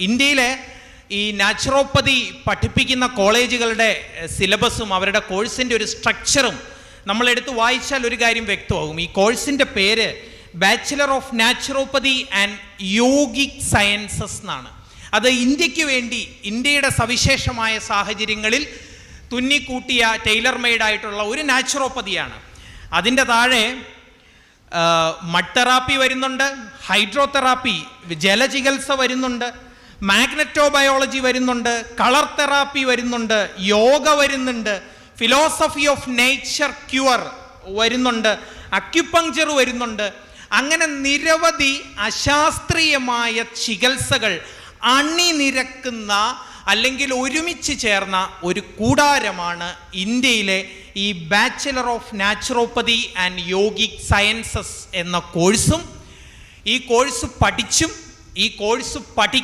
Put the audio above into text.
ഇന്ത്യയിലെ ഈ നാച്ചുറോപ്പതി പഠിപ്പിക്കുന്ന കോളേജുകളുടെ സിലബസും അവരുടെ കോഴ്സിന്റെ ഒരു സ്ട്രക്ചറും നമ്മളെടുത്ത് വായിച്ചാൽ ഒരു കാര്യം വ്യക്തമാകും. ഈ കോഴ്സിന്റെ പേര് bachelor of naturopathy and yogic sciences എന്നാണ്. അത് ഇന്ത്യയ്ക്ക് വേണ്ടി ഇന്ത്യയുടെ സവിശേഷമായ സാഹചര്യങ്ങളിൽ തുന്നിക്കൂട്ടിയ ടൈലർ മെയ്ഡ് ആയിട്ടുള്ള ഒരു നാച്ചുറോപ്പതിയാണ് അതിന്റെ താഴെ മഡ് തെറാപ്പി വരുന്നുണ്ട്. ഹൈഡ്രോതെറാപ്പി ജലചികിത്സ വരുന്നുണ്ട് മാഗ്നറ്റോബയോളജി വരുന്നുണ്ട് കളർ തെറാപ്പി വരുന്നുണ്ട് യോഗ വരുന്നുണ്ട് ഫിലോസഫി ഓഫ് നേച്ചർ ക്യൂർ വരുന്നുണ്ട് അക്യുപങ്ചർ വരുന്നുണ്ട്. അങ്ങനെ നിരവധി അശാസ്ത്രീയമായ ചികിത്സകൾ അണിനിരക്കുന്ന അല്ലെങ്കിൽ ഒരുമിച്ച് ചേർന്ന ഒരു കൂടാരമാണ് ഇന്ത്യയിലെ ഈ bachelor of naturopathy and yogic sciences എന്ന കോഴ്സും ഈ കോഴ്സ് പഠിച്ചും ഈ കോഴ്സ് പഠി